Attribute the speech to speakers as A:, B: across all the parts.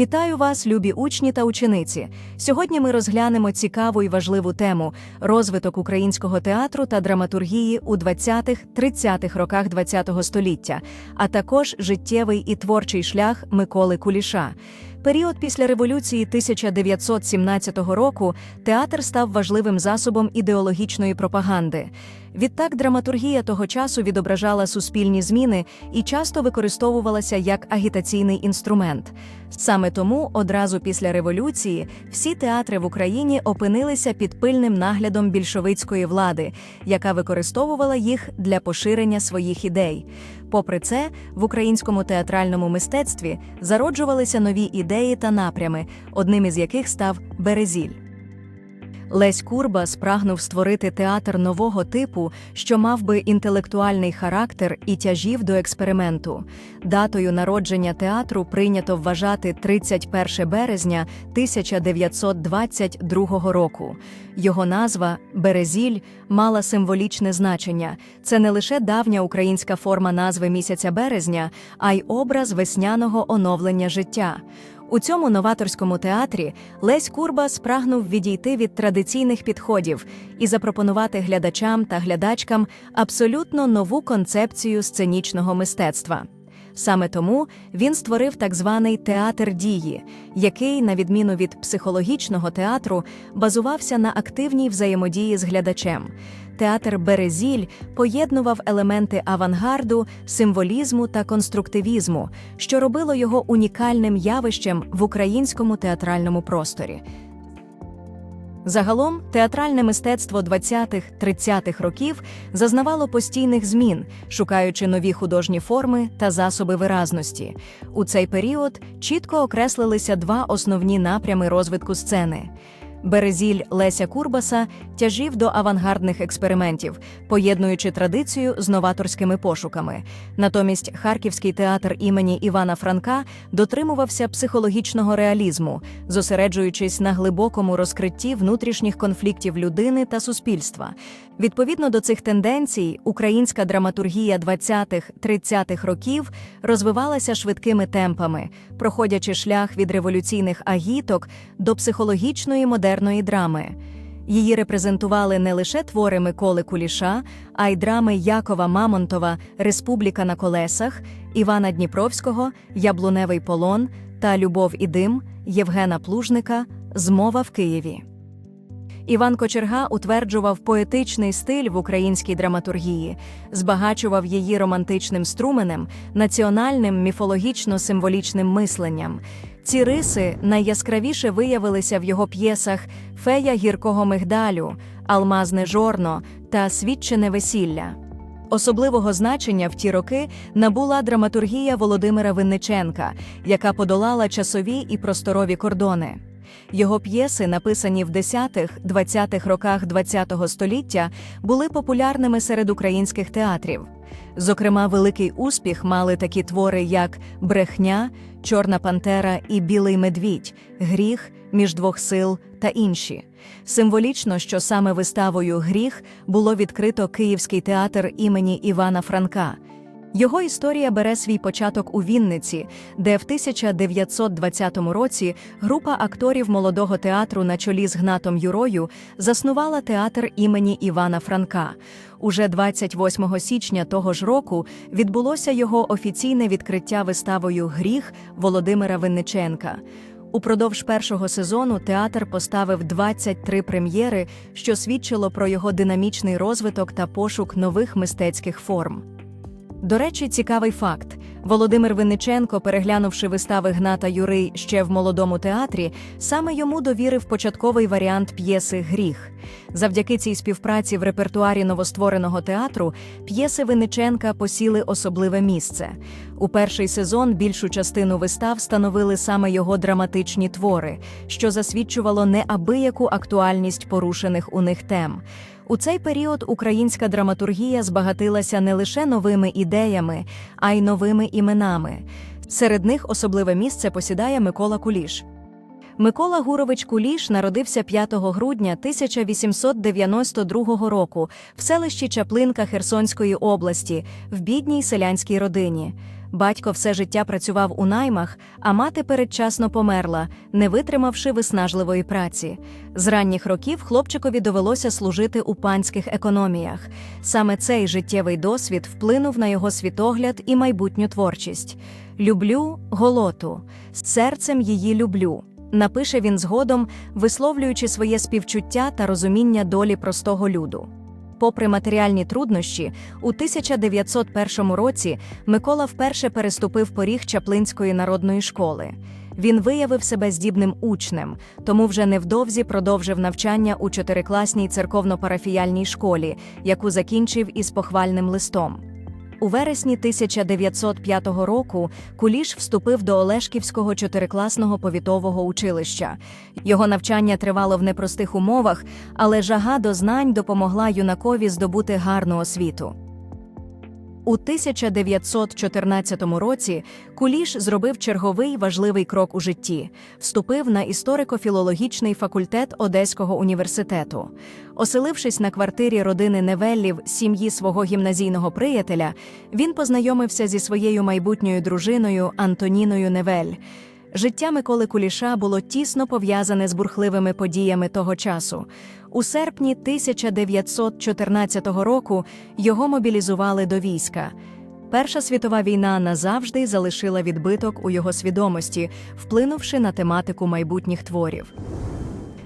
A: Вітаю вас, любі учні та учениці. Сьогодні ми розглянемо цікаву і важливу тему розвиток українського театру та драматургії у 20-30-х роках ХХ століття, а також життєвий і творчий шлях Миколи Куліша. Період після революції 1917 року театр став важливим засобом ідеологічної пропаганди. Відтак, драматургія того часу відображала суспільні зміни і часто використовувалася як агітаційний інструмент. Саме тому одразу після революції всі театри в Україні опинилися під пильним наглядом більшовицької влади, яка використовувала їх для поширення своїх ідей. Попри це, в українському театральному мистецтві зароджувалися нові ідеї та напрями, одним із яких став Березіль. Лесь Курба спрагнув створити театр нового типу, що мав би інтелектуальний характер і тяжів до експерименту. Датою народження театру прийнято вважати 31 березня 1922 року. Його назва Березіль мала символічне значення. Це не лише давня українська форма назви місяця березня, а й образ весняного оновлення життя. У цьому новаторському театрі Лесь Курба спрагнув відійти від традиційних підходів і запропонувати глядачам та глядачкам абсолютно нову концепцію сценічного мистецтва. Саме тому він створив так званий театр дії, який, на відміну від психологічного театру, базувався на активній взаємодії з глядачем. Театр Березіль поєднував елементи авангарду, символізму та конструктивізму, що робило його унікальним явищем в українському театральному просторі. Загалом театральне мистецтво 20-30-х років зазнавало постійних змін, шукаючи нові художні форми та засоби виразності. У цей період чітко окреслилися два основні напрями розвитку сцени. Березіль Леся Курбаса тяжів до авангардних експериментів, поєднуючи традицію з новаторськими пошуками. Натомість Харківський театр імені Івана Франка дотримувався психологічного реалізму, зосереджуючись на глибокому розкритті внутрішніх конфліктів людини та суспільства. Відповідно до цих тенденцій, українська драматургія 20-30-х років розвивалася швидкими темпами, проходячи шлях від революційних агіток до психологічної модерної драми. Її репрезентували не лише твори Миколи Куліша, а й драми Якова Мамонтова Республіка на колесах, Івана Дніпровського, Яблуневий полон та Любов і дим Євгена Плужника Змова в Києві. Іван Кочерга утверджував поетичний стиль в українській драматургії, збагачував її романтичним струменем, національним міфологічно-символічним мисленням. Ці риси найяскравіше виявилися в його п'єсах Фея гіркого мигдалю, Алмазне жорно та Свідчене весілля. Особливого значення в ті роки набула драматургія Володимира Винниченка, яка подолала часові і просторові кордони. Його п'єси, написані в 10-20-х роках ХХ століття, були популярними серед українських театрів. Зокрема, великий успіх мали такі твори, як Брехня, Чорна Пантера і Білий Медвідь, Гріх між двох сил та інші. Символічно, що саме виставою Гріх було відкрито Київський театр імені Івана Франка. Його історія бере свій початок у Вінниці, де в 1920 році група акторів молодого театру на чолі з Гнатом Юрою заснувала театр імені Івана Франка. Уже 28 січня того ж року відбулося його офіційне відкриття виставою Гріх Володимира Винниченка. Упродовж першого сезону театр поставив 23 прем'єри, що свідчило про його динамічний розвиток та пошук нових мистецьких форм. До речі, цікавий факт. Володимир Винниченко, переглянувши вистави Гната Юрий ще в молодому театрі, саме йому довірив початковий варіант п'єси Гріх. Завдяки цій співпраці в репертуарі новоствореного театру п'єси Винниченка посіли особливе місце. У перший сезон більшу частину вистав становили саме його драматичні твори, що засвідчувало неабияку актуальність порушених у них тем. У цей період українська драматургія збагатилася не лише новими ідеями, а й новими іменами. Серед них особливе місце посідає Микола Куліш. Микола Гурович Куліш народився 5 грудня 1892 року в селищі Чаплинка Херсонської області в бідній селянській родині. Батько все життя працював у наймах, а мати передчасно померла, не витримавши виснажливої праці. З ранніх років хлопчикові довелося служити у панських економіях. Саме цей життєвий досвід вплинув на його світогляд і майбутню творчість. Люблю голоту, з серцем її люблю. Напише він згодом, висловлюючи своє співчуття та розуміння долі простого люду. Попри матеріальні труднощі, у 1901 році Микола вперше переступив поріг Чаплинської народної школи. Він виявив себе здібним учнем, тому вже невдовзі продовжив навчання у чотирикласній церковно-парафіяльній школі, яку закінчив із похвальним листом. У вересні 1905 року Куліш вступив до Олешківського чотирикласного повітового училища. Його навчання тривало в непростих умовах, але жага до знань допомогла юнакові здобути гарну освіту. У 1914 році Куліш зробив черговий важливий крок у житті вступив на історико-філологічний факультет Одеського університету. Оселившись на квартирі родини Невеллів сім'ї свого гімназійного приятеля, він познайомився зі своєю майбутньою дружиною Антоніною Невель. Життя Миколи Куліша було тісно пов'язане з бурхливими подіями того часу. У серпні 1914 року його мобілізували до війська. Перша світова війна назавжди залишила відбиток у його свідомості, вплинувши на тематику майбутніх творів.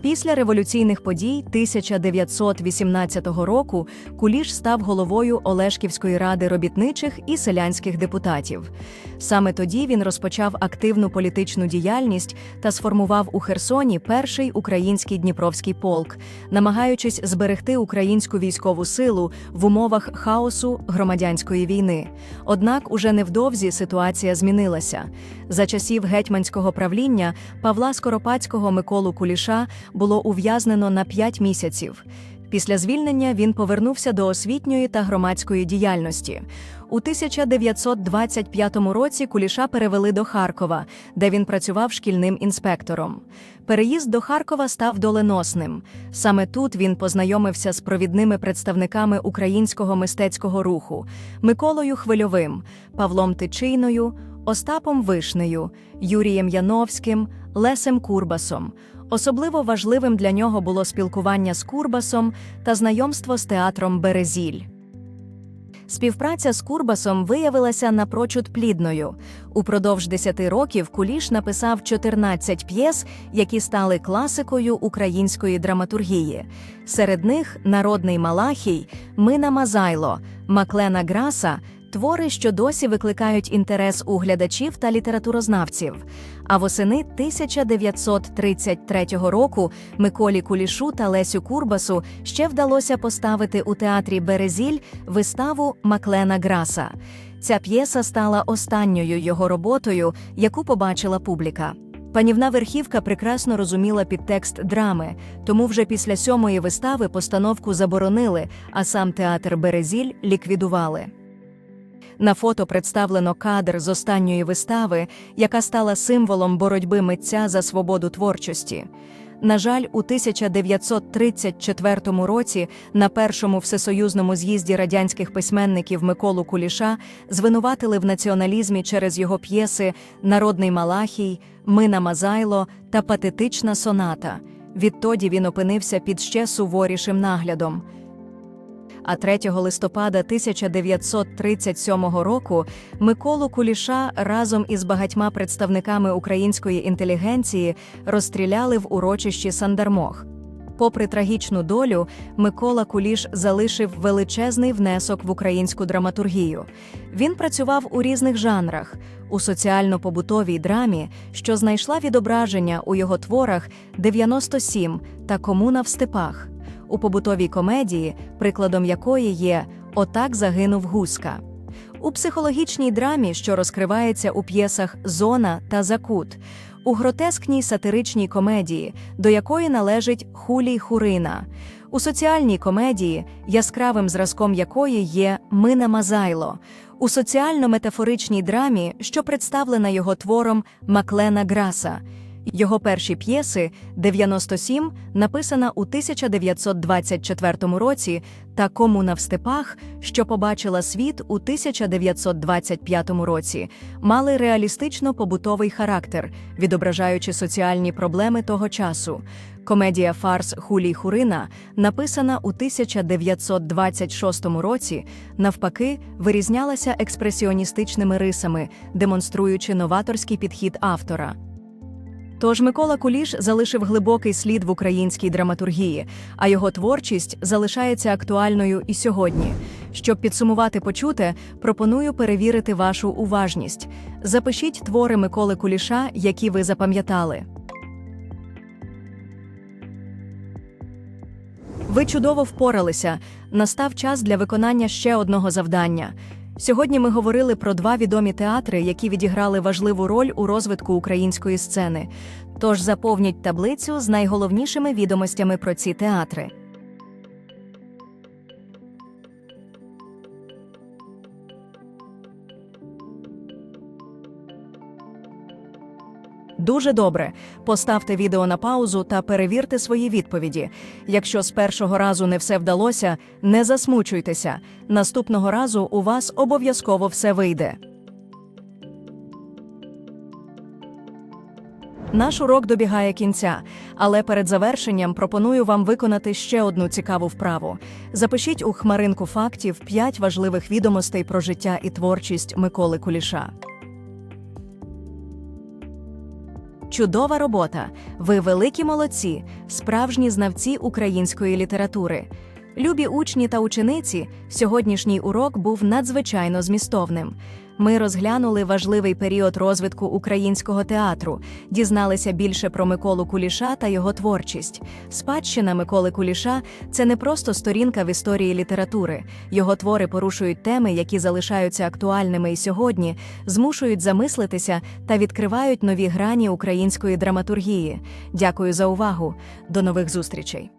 A: Після революційних подій 1918 року Куліш став головою Олешківської ради робітничих і селянських депутатів. Саме тоді він розпочав активну політичну діяльність та сформував у Херсоні перший український Дніпровський полк, намагаючись зберегти українську військову силу в умовах хаосу громадянської війни. Однак уже невдовзі ситуація змінилася. За часів гетьманського правління Павла Скоропадського Миколу Куліша було ув'язнено на 5 місяців. Після звільнення він повернувся до освітньої та громадської діяльності. У 1925 році Куліша перевели до Харкова, де він працював шкільним інспектором. Переїзд до Харкова став доленосним. Саме тут він познайомився з провідними представниками українського мистецького руху Миколою Хвильовим, Павлом Тичиною, Остапом Вишнею, Юрієм Яновським, Лесем Курбасом. Особливо важливим для нього було спілкування з Курбасом та знайомство з театром Березіль. Співпраця з Курбасом виявилася напрочуд плідною. Упродовж 10 років Куліш написав 14 п'єс, які стали класикою української драматургії. Серед них Народний Малахій, Мина Мазайло, Маклена Граса. Твори, що досі викликають інтерес у глядачів та літературознавців. А восени 1933 року Миколі Кулішу та Лесю Курбасу ще вдалося поставити у театрі Березіль виставу Маклена Граса. Ця п'єса стала останньою його роботою, яку побачила публіка. Панівна верхівка прекрасно розуміла підтекст драми, тому вже після сьомої вистави постановку заборонили, а сам театр Березіль ліквідували. На фото представлено кадр з останньої вистави, яка стала символом боротьби митця за свободу творчості. На жаль, у 1934 році на першому всесоюзному з'їзді радянських письменників Миколу Куліша звинуватили в націоналізмі через його п'єси Народний Малахій, Мина Мазайло та Патетична соната. Відтоді він опинився під ще суворішим наглядом а 3 листопада 1937 року Миколу Куліша разом із багатьма представниками української інтелігенції розстріляли в урочищі Сандармох. Попри трагічну долю, Микола Куліш залишив величезний внесок в українську драматургію. Він працював у різних жанрах, у соціально-побутовій драмі, що знайшла відображення у його творах «97» та Комуна в степах у побутовій комедії, прикладом якої є Отак загинув гуска. У психологічній драмі, що розкривається у п'єсах Зона та Закут, у гротескній сатиричній комедії, до якої належить Хулій Хурина, у соціальній комедії, яскравим зразком якої є Мина Мазайло, у соціально-метафоричній драмі, що представлена його твором Маклена Граса. Його перші п'єси «97» написана у 1924 році та Комуна в степах, що побачила світ у 1925 році, мали реалістично побутовий характер, відображаючи соціальні проблеми того часу. Комедія Фарс Хулій Хурина, написана у 1926 році, навпаки, вирізнялася експресіоністичними рисами, демонструючи новаторський підхід автора. Тож Микола Куліш залишив глибокий слід в українській драматургії, а його творчість залишається актуальною і сьогодні. Щоб підсумувати почуте, пропоную перевірити вашу уважність. Запишіть твори Миколи Куліша, які ви запам'ятали. Ви чудово впоралися. Настав час для виконання ще одного завдання. Сьогодні ми говорили про два відомі театри, які відіграли важливу роль у розвитку української сцени. Тож заповніть таблицю з найголовнішими відомостями про ці театри. Дуже добре. Поставте відео на паузу та перевірте свої відповіді. Якщо з першого разу не все вдалося, не засмучуйтеся. Наступного разу у вас обов'язково все вийде. Наш урок добігає кінця, але перед завершенням пропоную вам виконати ще одну цікаву вправу. Запишіть у хмаринку фактів 5 важливих відомостей про життя і творчість Миколи Куліша. Чудова робота! Ви великі молодці, справжні знавці української літератури. Любі учні та учениці, сьогоднішній урок був надзвичайно змістовним. Ми розглянули важливий період розвитку українського театру, дізналися більше про Миколу Куліша та його творчість. Спадщина Миколи Куліша це не просто сторінка в історії літератури. Його твори порушують теми, які залишаються актуальними і сьогодні, змушують замислитися та відкривають нові грані української драматургії. Дякую за увагу. До нових зустрічей.